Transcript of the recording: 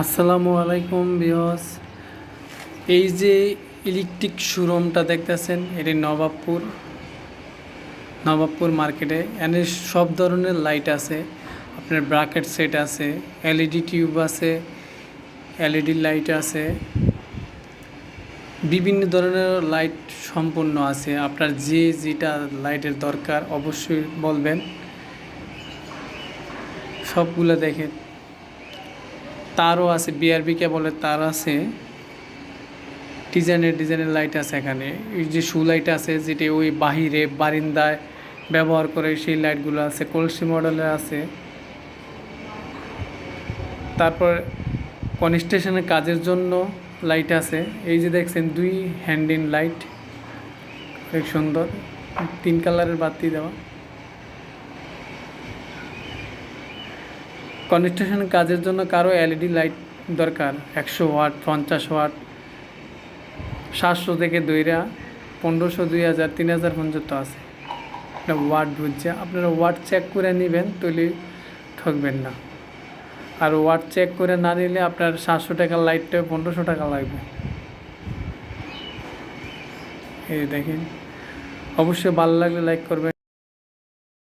আসসালামু আলাইকুম বিহস এই যে ইলেকট্রিক শোরুমটা দেখতেছেন, এটি নবাবপুর নবাবপুর মার্কেটে। এখানে সব ধরনের লাইট আছে, আপনার ব্রাকেট সেট আছে, এলইডি টিউব আছে, এলইডি লাইট আছে। বিভিন্ন ধরনের লাইট সম্পূর্ণ আছে। আপনার যে যেটা লাইটের দরকার অবশ্যই বলবেন। সবগুলো দেখেন তারও আছে বিআরবি কেবলের তার আছে। ডিজাইনের ডিজাইনের লাইট আছে এখানে। এই যে শু লাইট আছে, যেটি ওই বাহিরে বারিন্দায় ব্যবহার করে সেই লাইটগুলো আছে, কলসি মডেলের আছে। তারপর কনস্ট্রাকশনের কাজের জন্য লাইট আছে। এই যে দেখছেন, দুই হ্যান্ডিন লাইট অনেক সুন্দর। তিন কালারের বাতি দেওয়া। কনস্ট্রাকশনের কাজের জন্য কারও এলইডি লাইট দরকার। একশো ওয়াট, পঞ্চাশ ওয়াট, সাতশো থেকে দুইরা, পনেরোশো, দুই হাজার, তিন হাজার পর্যন্ত আছে। এটা ওয়াট বুঝছে, আপনারা ওয়াট চেক করে নেবেন তাহলে ঠকবেন না। আর ওয়াট চেক করে না নিলে আপনার সাতশো টাকার লাইটটা পনেরোশো টাকা লাগবে। এই দেখেন। অবশ্যই ভালো লাগলে লাইক করবেন